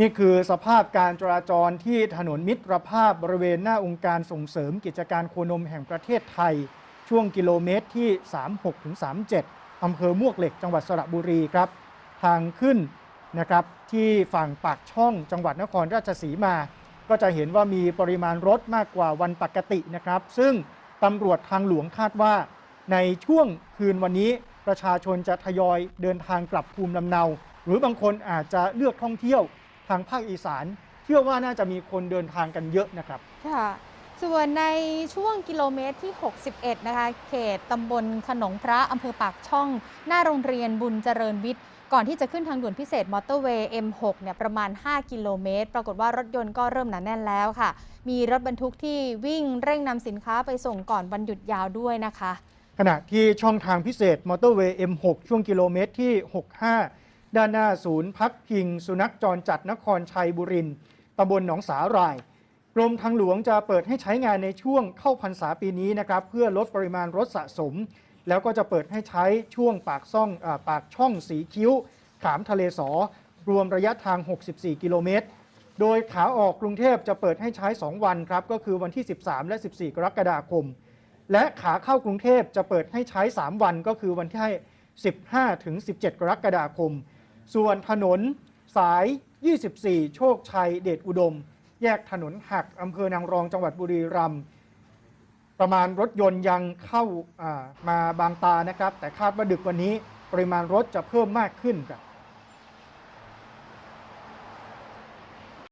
นี่คือสภาพการจราจรที่ถนนมิตรภาพบริเวณหน้าองค์การส่งเสริมกิจการโคนมแห่งประเทศไทย ช่วงกิโลเมตรที่ 36-37 อำเภอมวกเหล็กจังหวัดสระบุรีครับ ทางขึ้นนะครับที่ฝั่งปากช่องจังหวัดนครราชสีมา ก็จะเห็นว่ามีปริมาณรถมากกว่าวันปกตินะครับ ซึ่งตำรวจทางหลวงคาดว่า ในช่วงคืนวันนี้ประชาชนจะทยอยเดินทางกลับภูมิลำเนา หรือบางคนอาจจะเลือกท่องเที่ยว ทางภาคอีสาน เชื่อว่าน่าจะมีคนเดินทางกันเยอะนะครับ ค่ะ ส่วนในช่วงกิโลเมตรที่ 61 นะคะ เขตตำบลขนงพระอำเภอปากช่อง หน้าโรงเรียนบุญเจริญวิทย์ก่อนที่จะขึ้นทางด่วนพิเศษมอเตอร์เวย์ M6 เนี่ยประมาณ 5 กิโลเมตร ปรากฏว่ารถยนต์ก็เริ่มหนาแน่นแล้วค่ะ มีรถบรรทุกที่วิ่งเร่งนำสินค้าไปส่งก่อนวันหยุดยาวด้วยนะคะ ขณะที่ช่องทางพิเศษมอเตอร์เวย์ M6 ช่วงกิโลเมตรที่ 65 ด้านหน้าศูนย์พักพิง สุนัขจรจัดนครชัยบุรินทร์ตำบลหนองสาหร่ายกรมทางหลวงจะเปิดให้ใช้งานในช่วงเข้าพรรษาปีนี้นะครับเพื่อลดปริมาณรถสะสม แล้วก็จะเปิดให้ใช้ช่วงปากซ่องอปากช่องสีคิ้ว ขามทะเลสอ รวมระยะทาง 64 กิโลเมตร โดยขาออกกรุงเทพจะเปิดให้ใช้ 2 วันครับก็คือวันที่ 13 และ 14 กรกฎาคม และขาเข้ากรุงเทพจะเปิดให้ใช้ 3 วันก็คือวันที่15ถึง17 กรกฎาคม ส่วนถนนสาย 24 โชคชัยเดชอุดม แยกถนนหักอำเภอนางรองจังหวัดบุรีรัมย์ประมาณรถยนต์ยังเข้าามาบางตานะครับ แต่คาดว่าดึกวันนี้ปริมาณรถจะเพิ่มมากขึ้นครับ